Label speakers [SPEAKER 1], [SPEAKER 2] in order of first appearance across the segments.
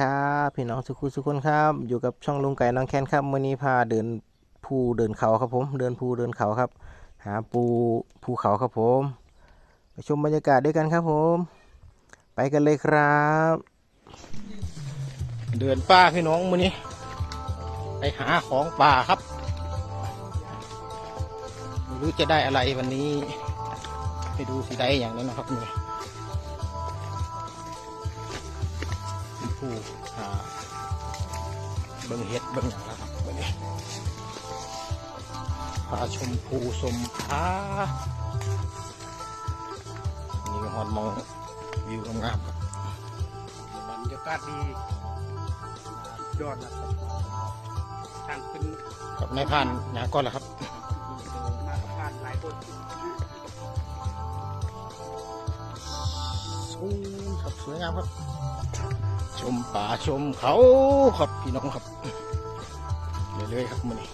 [SPEAKER 1] ครับพี่น้องสุขุสุคนครับ อยู่กับช่องลุงไก่น้องแคนครับมื่อนี้พาเดินภูเดินเขาครับผม เดินภูเดินเขาครับ หาปูภูเขาครับผมไปชมบรรยากาศด้วยกันครับผม ไปกันเลยครับ เดินป่าพี่น้องมื่อนี้ ไปหาของป่าครับไม่รู้จะได้อะไรวันนี้ ไปดูสิได้อย่างนั้นนะครับนี่ ผู้หาเบิ้งเห็ดเบิ้งอย่างนะครับวันนี้พาชมภูชมผานี่ก็ฮอนมองวิวงามๆครับ
[SPEAKER 2] บรรยากาศดียอดนะครับทางขึ้น
[SPEAKER 1] กับนายพรานหยางก้อนละครับ
[SPEAKER 2] มาสะพานหลายคน
[SPEAKER 1] สูงครับสวยงามครับ ชมป่าชมเขาครับพี่น้องครับเรื่อยๆครับมันนี้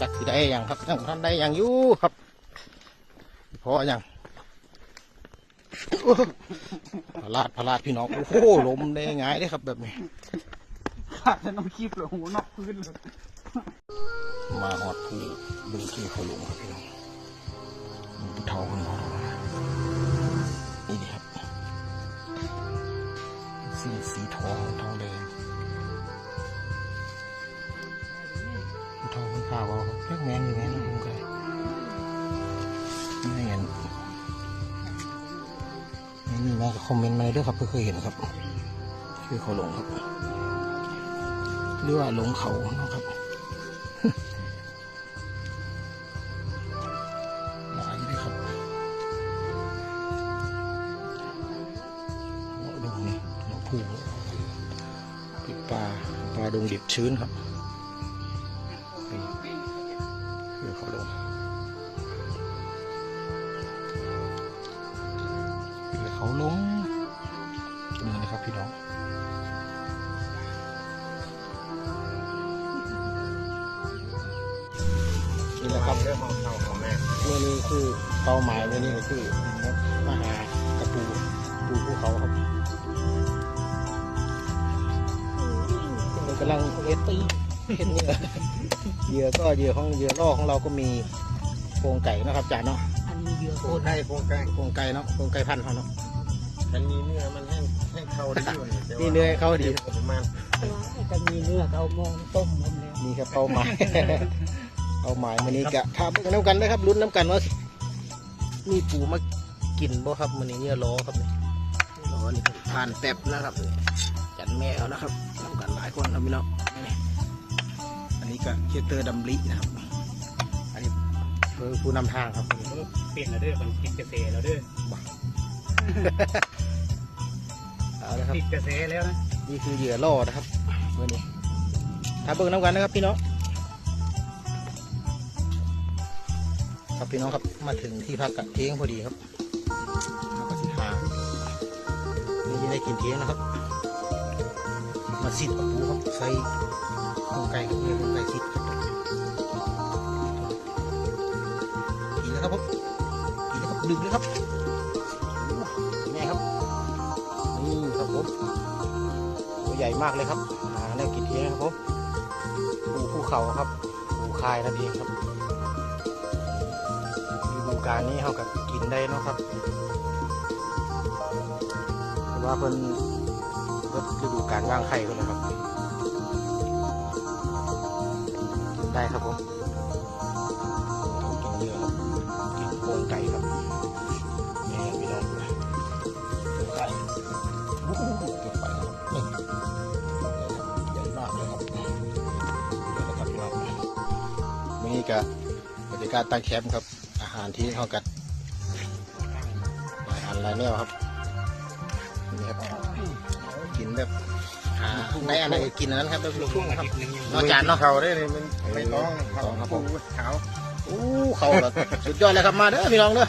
[SPEAKER 1] จักสิได้อย่างครับยังท่านได้อย่างอยู่ครับพออย่างพลาดพลาดพี่น้องโอ้โหลมได้ง่ายเลยครับแบบนี้
[SPEAKER 2] ขาดจะน้องคีบหลงหัวนอกพื้นเลย
[SPEAKER 1] มาหอดผู้ดูที่เขาลงครับพี่น้องผู้เท่าคนเขาลง ข่าวเอาเรียกแมนอยู่แมนนะผมก็เลยไม่เห็นไม่มีแม่ก็คอมเมนต์มาเลยด้วยครับเพื่อเคยเห็นครับ คือเขาหลงครับ หรือว่าหลงเขาเนาะครับหลายเลยครับโอ้ดงนี่หลงปู่ปิดปลาปลาดงดิบชื้นครับ เขาลงตรงนี้นะครับพี่น้องนี่นะครับ
[SPEAKER 2] เริ่มเอาเข่าของแม่
[SPEAKER 1] เมื่อนี้คือเป้าหมายเมื่อนี้ก็คือมาหากระปูปูภูเขาครับเรากำลังเอ็ดตีเห็นเหยื่อเหยื่อก็เหยื่อของเหยื่อล่อของเราก็มีโครงไก่นะครับจานเนาะ
[SPEAKER 3] อันนี้เยอะ
[SPEAKER 2] โคตรได้โคตรใกล้
[SPEAKER 1] โครงไก่เนาะโครงไก่พันธุ์เขาเนาะ
[SPEAKER 2] มันมีเนื้อมันแห้งแห้งเข้าดีอยู่แต่ว่า
[SPEAKER 1] นี่เนื้อเขาดี
[SPEAKER 2] ประมาณ
[SPEAKER 3] จะมีเนื้อเอามองต้มผมแล้ว
[SPEAKER 1] นี่ครับเป้าหมาย เป้าหมายมื่อนี้กะถ้าเบิ่งน้ำกันนะครับลุ้นน้ำกันว่าสิมีปูมากินบ่ครับมื่อนี้เนี่ยล้อครับนี่ล้อนี่ผ่านแป๊บนะครับนี่จันแมวนะครับน้ำกันหลายคนครับพี่น้องนี่อันนี้ก็เชเตอร์ดัมลินะครับ อันนี้คือผู้นำทางครับ
[SPEAKER 2] เปลี่ยนแล้วเด้อมันติดกระเสแล้วเด้อ
[SPEAKER 1] เอาละครับ
[SPEAKER 2] ติดกระเสแล้วนะ
[SPEAKER 1] นี่คือเหยื่อล่อนะครับมื่อนี้ถ้าเบิ่งน้ำกันนะครับพี่น้องครับพี่น้องครับมาถึงที่พักกะเทียงพอดีครับเราก็สิหานี่จะได้กินเทียงนะครับ มาสิดกับปูครับใส่โครงไก่ครับเนี่ยโครงไก่สิดครับกินแล้วครับผมกินแล้วครับดึงเลยครับ ใหญ่มากเลยครับหาแนวกินเองครับผมปูภูเขาครับปูคายนั่นเองครับฤดูกาลนี้เขากับกินได้นะครับเพราะว่าเพิ่นเพิ่นฤดูกาลว่างไข่เพิ่นนะครับกินได้ครับผม กาศตั้งแคมป์ครับ อาหารที่เขากัดหลายอันหลายแนวครับนี่ครับกินแบบหาในอันไหนก็กินอันนั้นครับแบบลูกทุ่งครับนอกจากเนาะ
[SPEAKER 2] เขาได้เลยมันไม่ต้อง
[SPEAKER 1] ไม่ต้องครับผม
[SPEAKER 2] ปูขาว
[SPEAKER 1] อู้เขาแบบสุดยอดเลยครับมาเด้อพี่น้องเด้อ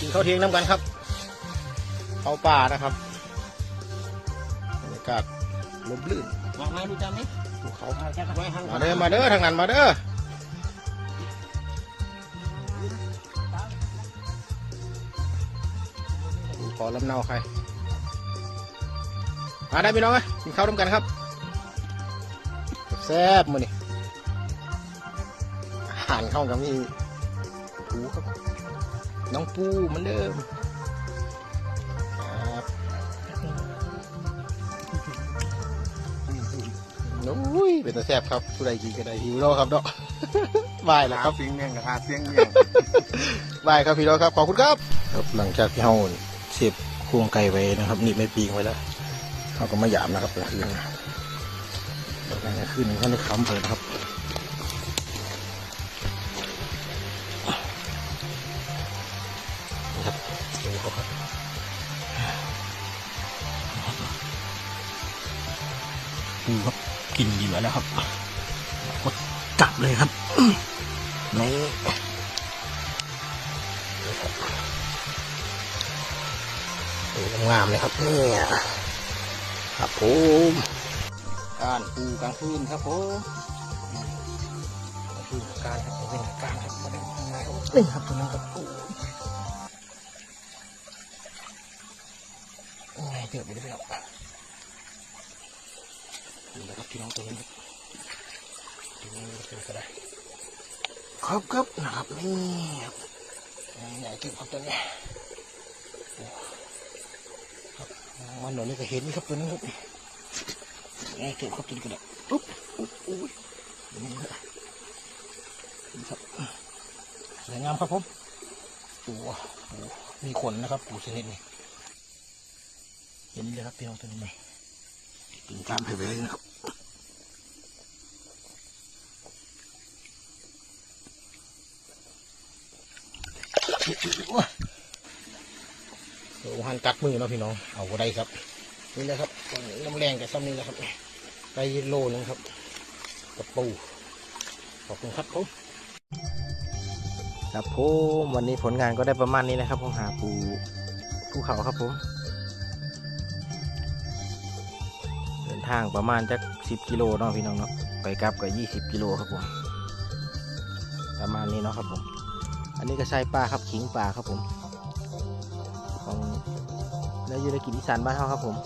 [SPEAKER 1] กินข้าวเที่ยงน้ำกันครับเข้าป่านะครับบรรยากาศลมลื่น
[SPEAKER 3] วางไม้ดูจังไหม
[SPEAKER 1] ภูเขา
[SPEAKER 3] เอาแค่ไว้ข้าง
[SPEAKER 1] มาเด้อมาเด้อทางนั้นมาเด้อ ขอลำเนาใครมาได้พี่น้องไหมกินข้าวร่วมกันครับแซ่บมือนี่อาหารเข้ากับมีปูครับ น้องปูเหมือนเดิมครับโอ้ยเป็นตาแซ่บครับผู้ใดกินก็ได้หิวแล้วครับเนาะบายแล้วครับ
[SPEAKER 2] เสียงเมียงกับหาเสียงเมียง
[SPEAKER 1] บายครับพี่น้องครับขอบคุณครับ ครับหลังจากที่เฮา เสียบโครงไก่ไว้นะครับนี่ไม่ปีงไว้แล้วเขาก็มาหยามนะครับกลางคืนกลางคืนเขาได้ค้ำเปิดนะครับครับดูเขาครับดูครับกินดีมาแล้วครับกดจับเลยครับนี่ งามเลยครับเนี่ยครับผมการปูกลางคืนครับผมกลางคืนการครับเป็นการครับมาได้ทำงานนี่ครับตัวนั้ครับปูไงเดือดไปได้ไหมครับนี่แหละครับพี่น้องตัวนี้ครับตัวนี้เป็นก็ได้ครับครับนะครับนี่ครับใหญ่ตึงครับตัวนี้ มันหน่อยนี่ก็เห็นครับตัวนี้ครับไอ้เก็บครับตัวนี้ก็ได้ปุ๊บปุ๊บอุ้ยนี่ครับสวยงามครับผมปูปูมีขนนะครับ ปูชนิดนี้เห็นเลยครับพี่น้องตัวนี้ไหมกินตามไปเลยนะครับว้าโอ้ หันกัดมือเนาะพี่น้อง เอาก็ได้ครับ นี่แหละครับน้ำแรงกับซ้ำนี่แหละครับไปโลนึงครับกับปูขอบคุณครับผมครับผมวันนี้ผลงานก็ได้ประมาณนี้นะครับผมหาปูภูเขาครับผมเดินทางประมาณจักสิบกิโลเนาะพี่น้องเนาะไปกลับก็ยี่สิบกิโลครับผมประมาณนี้เนาะครับผม อันนี้ก็ใช่ปลาครับขิงปลาครับผม แล้วอยู่ในกิจอีสานบ้านเขาครับผม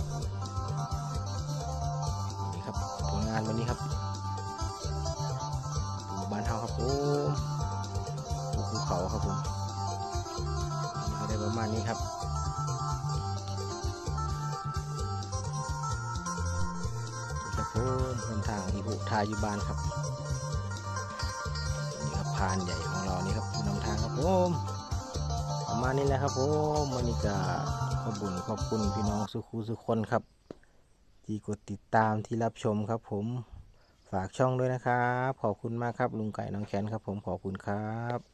[SPEAKER 1] นี่ครับผลงานวันนี้ครับปูบ้านเขาครับผมปูภูเขาครับผมก็ได้ประมาณนี้ครับนี่ครับผมเดินทางอีบุทายู่บ้านครับนี่ครับพานใหญ่ของเรานี่ครับผู้นำทางครับผมประมาณนี้แหละครับผมวันนี้ก็ ขอบุญขอบคุณพี่น้องสุขุสุคนครับ ที่กดติดตามที่รับชมครับผมฝากช่องด้วยนะครับ ขอบคุณมากครับลุงไก่น้องแคนครับผมขอบคุณครับ